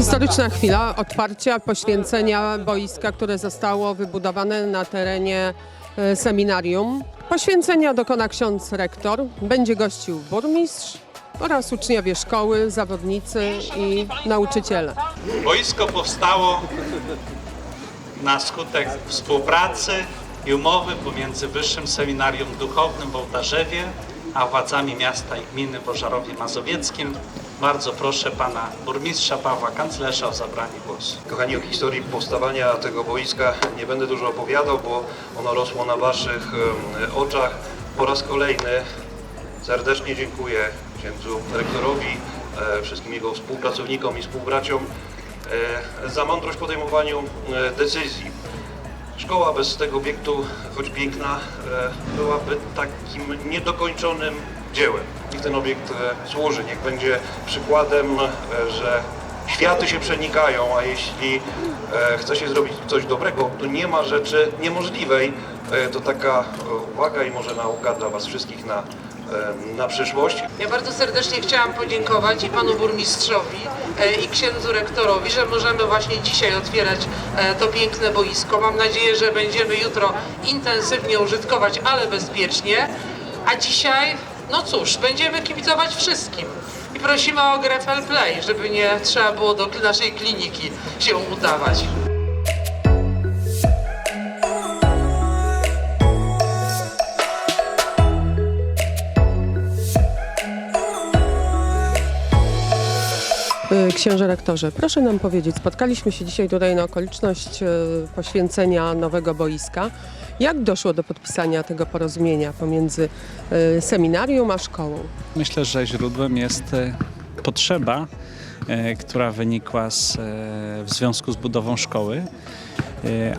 Historyczna chwila otwarcia, poświęcenia boiska, które zostało wybudowane na terenie e, seminarium. Poświęcenia dokona ksiądz rektor, będzie gościł burmistrz oraz uczniowie szkoły, zawodnicy i nauczyciele. Boisko powstało na skutek współpracy i umowy pomiędzy Wyższym Seminarium Duchownym w Ołtarzewie a władzami miasta i gminy Bożarowie Mazowieckim. Bardzo proszę pana burmistrza Pawła Kanclerza o zabranie głosu. Kochani, o historii powstawania tego boiska nie będę dużo opowiadał, bo ono rosło na Waszych oczach. Po raz kolejny serdecznie dziękuję księdzu rektorowi, e, wszystkim jego współpracownikom i współbraciom e, za mądrość w podejmowaniu e, decyzji. Szkoła bez tego obiektu, choć piękna, byłaby takim niedokończonym dziełem. Niech ten obiekt e, służy, niech będzie przykładem, e, że światy się przenikają, a jeśli e, chce się zrobić coś dobrego, to nie ma rzeczy niemożliwej. To taka uwaga i może nauka dla Was wszystkich na, na przyszłość. Ja bardzo serdecznie chciałam podziękować i panu burmistrzowi i księdzu rektorowi, że możemy właśnie dzisiaj otwierać to piękne boisko. Mam nadzieję, że będziemy jutro intensywnie użytkować, ale bezpiecznie. A dzisiaj, no cóż, będziemy kibicować wszystkim. I prosimy o grę fair play, żeby nie trzeba było do naszej kliniki się udawać. E, Księże rektorze, proszę nam powiedzieć, spotkaliśmy się dzisiaj tutaj na okoliczność e, poświęcenia nowego boiska. Jak doszło do podpisania tego porozumienia pomiędzy e, seminarium a szkołą? Myślę, że źródłem jest e, potrzeba, e, która wynikła z, w związku z budową szkoły,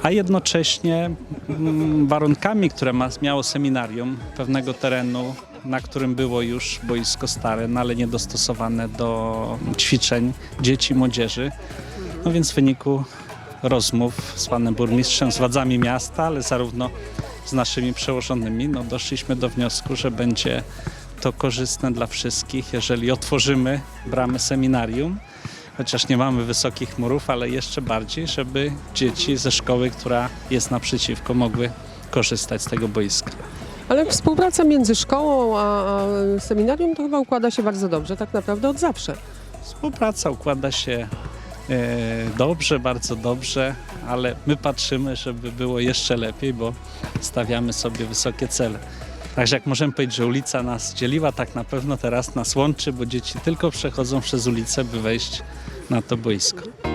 a jednocześnie mm, warunkami, które ma, miało seminarium pewnego terenu, na którym było już boisko stare, no ale niedostosowane do ćwiczeń dzieci i młodzieży. No więc w wyniku rozmów z panem burmistrzem, z władzami miasta, ale zarówno z naszymi przełożonymi, no doszliśmy do wniosku, że będzie to korzystne dla wszystkich, jeżeli otworzymy bramy seminarium, chociaż nie mamy wysokich murów, ale jeszcze bardziej, żeby dzieci ze szkoły, która jest naprzeciwko, mogły korzystać z tego boiska. Ale współpraca między szkołą a seminarium to chyba układa się bardzo dobrze, tak naprawdę od zawsze. Współpraca układa się dobrze, bardzo dobrze, ale my patrzymy, żeby było jeszcze lepiej, bo stawiamy sobie wysokie cele. Także jak możemy powiedzieć, że ulica nas dzieliła, tak na pewno teraz nas łączy, bo dzieci tylko przechodzą przez ulicę, by wejść na to boisko.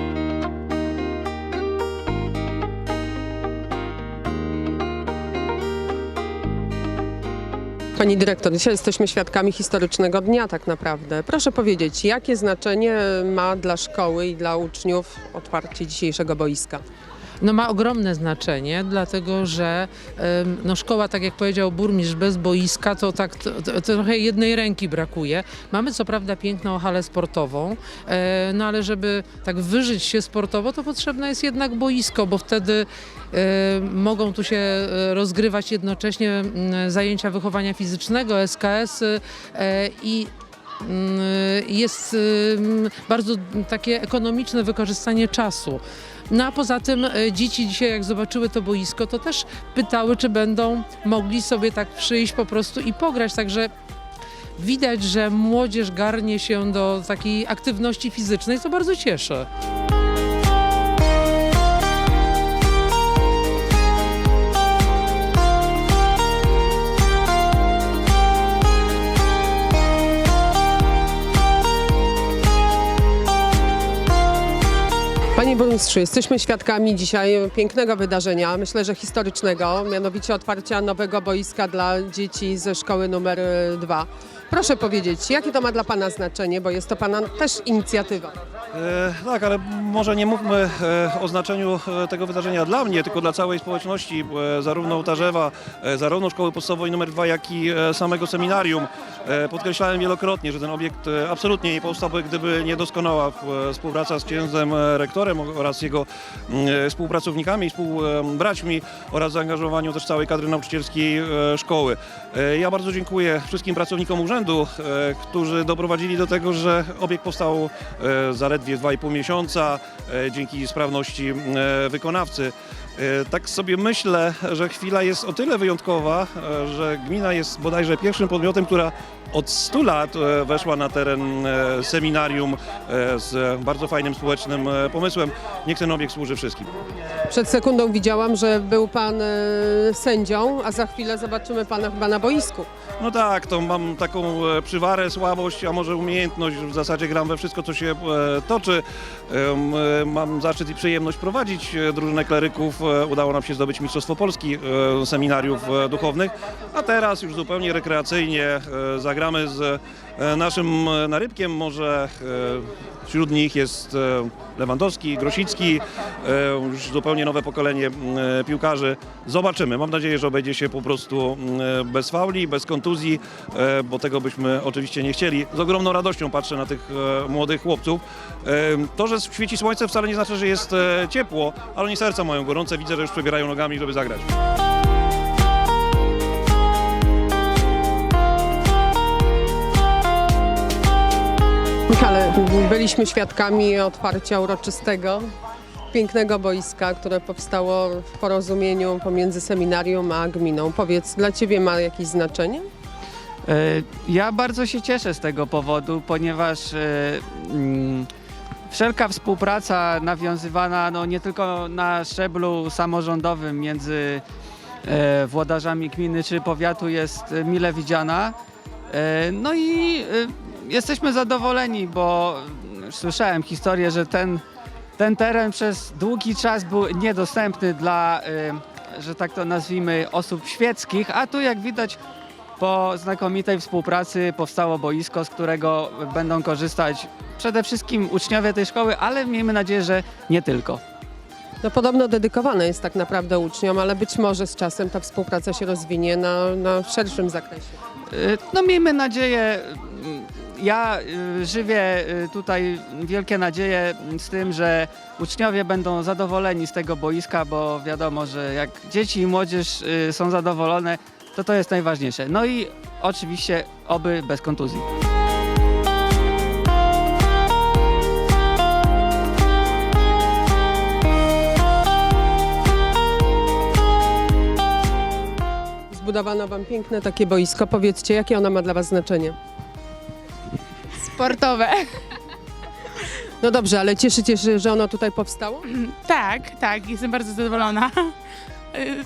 Pani dyrektor, dzisiaj jesteśmy świadkami historycznego dnia tak naprawdę. Proszę powiedzieć, jakie znaczenie ma dla szkoły i dla uczniów otwarcie dzisiejszego boiska? No ma ogromne znaczenie, dlatego że no szkoła, tak jak powiedział burmistrz, bez boiska to tak to, to, trochę jednej ręki brakuje. Mamy co prawda piękną halę sportową, e, no ale żeby tak wyżyć się sportowo, to potrzebne jest jednak boisko, bo wtedy e, mogą tu się e, rozgrywać jednocześnie zajęcia wychowania fizycznego, SKS-y i jest ym, bardzo takie ekonomiczne wykorzystanie czasu. No a poza tym e, dzieci dzisiaj jak zobaczyły to boisko, to też pytały, czy będą mogli sobie tak przyjść po prostu i pograć. Także widać, że młodzież garnie się do takiej aktywności fizycznej, co bardzo cieszy. Burmistrzu, jesteśmy świadkami dzisiaj pięknego wydarzenia, myślę, że historycznego, mianowicie otwarcia nowego boiska dla dzieci ze szkoły numer 2. Proszę powiedzieć, jakie to ma dla Pana znaczenie, bo jest to Pana też inicjatywa. E, tak, ale może nie mówmy e, o znaczeniu e, tego wydarzenia dla mnie, tylko dla całej społeczności, e, zarówno Ołtarzewa, e, zarówno Szkoły Podstawowej nr 2, jak i e, samego seminarium. E, podkreślałem wielokrotnie, że ten obiekt e, absolutnie nie powstałby, gdyby niedoskonała e, współpraca z księdzem e, rektorem oraz jego e, współpracownikami, współbraćmi oraz zaangażowaniu też całej kadry nauczycielskiej e, szkoły. E, Ja bardzo dziękuję wszystkim pracownikom urzędu rzędu, e, którzy doprowadzili do tego, że obiekt powstał e, zaledwie 2,5 miesiąca e, dzięki sprawności wykonawcy. Tak sobie myślę, że chwila jest o tyle wyjątkowa, że gmina jest bodajże pierwszym podmiotem, która od 100 lat weszła na teren seminarium z bardzo fajnym społecznym pomysłem. Niech ten obiekt służy wszystkim. Przed sekundą widziałam, że był pan e, sędzią, a za chwilę zobaczymy pana chyba na boisku. No tak, to mam taką e, przywarę, słabość, a może umiejętność. W zasadzie gram we wszystko, co się e, toczy. Mam zaszczyt i przyjemność prowadzić drużynę kleryków. Udało nam się zdobyć Mistrzostwo Polski seminariów duchownych, a teraz już zupełnie rekreacyjnie zagramy z naszym e, narybkiem. Może e, wśród nich jest e, Lewandowski, Grosicki, e, już zupełnie nowe pokolenie e, piłkarzy. Zobaczymy. Mam nadzieję, że obejdzie się po prostu e, bez fauli, bez kontuzji, e, bo tego byśmy oczywiście nie chcieli. Z ogromną radością patrzę na tych e, młodych chłopców. E, To, że świeci słońce wcale nie znaczy, że jest e, ciepło, ale oni serca mają gorące. Widzę, że już przebierają nogami, żeby zagrać. Byliśmy świadkami otwarcia uroczystego, pięknego boiska, które powstało w porozumieniu pomiędzy seminarium a gminą. Powiedz, dla ciebie ma jakieś znaczenie? E, Ja bardzo się cieszę z tego powodu, ponieważ e, mm, wszelka współpraca nawiązywana no, nie tylko na szczeblu samorządowym między e, włodarzami gminy czy powiatu jest mile widziana. No i jesteśmy zadowoleni, bo słyszałem historię, że ten, ten teren przez długi czas był niedostępny dla, e, że tak to nazwijmy, osób świeckich, a tu jak widać po znakomitej współpracy powstało boisko, z którego będą korzystać przede wszystkim uczniowie tej szkoły, ale miejmy nadzieję, że nie tylko. No podobno dedykowane jest tak naprawdę uczniom, ale być może z czasem ta współpraca się rozwinie na, na szerszym zakresie. Y, No miejmy nadzieję, ja y, żywię y, tutaj wielkie nadzieje z tym, że uczniowie będą zadowoleni z tego boiska, bo wiadomo, że jak dzieci i młodzież y, są zadowolone, to to jest najważniejsze. No i oczywiście oby bez kontuzji. Zbudowano wam piękne takie boisko. Powiedzcie, jakie ono ma dla was znaczenie? Sportowe. No dobrze, ale cieszycie się, że ono tutaj powstało? Tak, tak, jestem bardzo zadowolona. Y,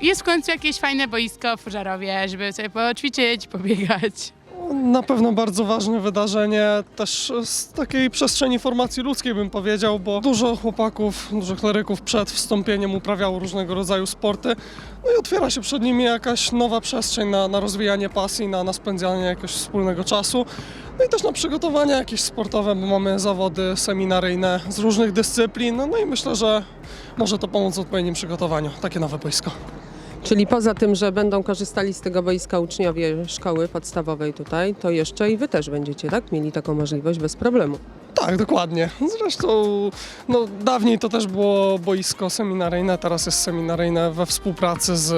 Jest w końcu jakieś fajne boisko w Pożarowie, żeby sobie poćwiczyć, pobiegać. Na pewno bardzo ważne wydarzenie, też z takiej przestrzeni formacji ludzkiej bym powiedział, bo dużo chłopaków, dużo kleryków przed wstąpieniem uprawiało różnego rodzaju sporty. No i otwiera się przed nimi jakaś nowa przestrzeń na, na rozwijanie pasji, na, na spędzanie jakiegoś wspólnego czasu. No i też na przygotowania jakieś sportowe, bo mamy zawody seminaryjne z różnych dyscyplin. No, i myślę, że może to pomóc w odpowiednim przygotowaniu, takie nowe boisko. Czyli poza tym, że będą korzystali z tego boiska uczniowie szkoły podstawowej tutaj, to jeszcze i wy też będziecie, tak? Mieli taką możliwość bez problemu. Tak, dokładnie. Zresztą no, dawniej to też było boisko seminaryjne, teraz jest seminaryjne we współpracy z,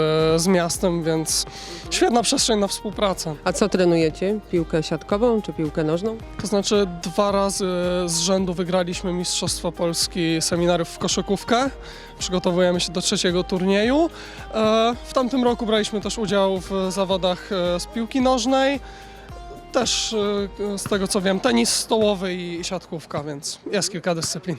z miastem, więc świetna przestrzeń na współpracę. A co trenujecie? Piłkę siatkową czy piłkę nożną? To znaczy dwa razy z rzędu wygraliśmy Mistrzostwo Polski seminariów w koszykówkę. Przygotowujemy się do trzeciego turnieju. E, W tamtym roku braliśmy też udział w zawodach e, z piłki nożnej. Też e, z tego co wiem tenis stołowy i siatkówka, więc jest kilka dyscyplin.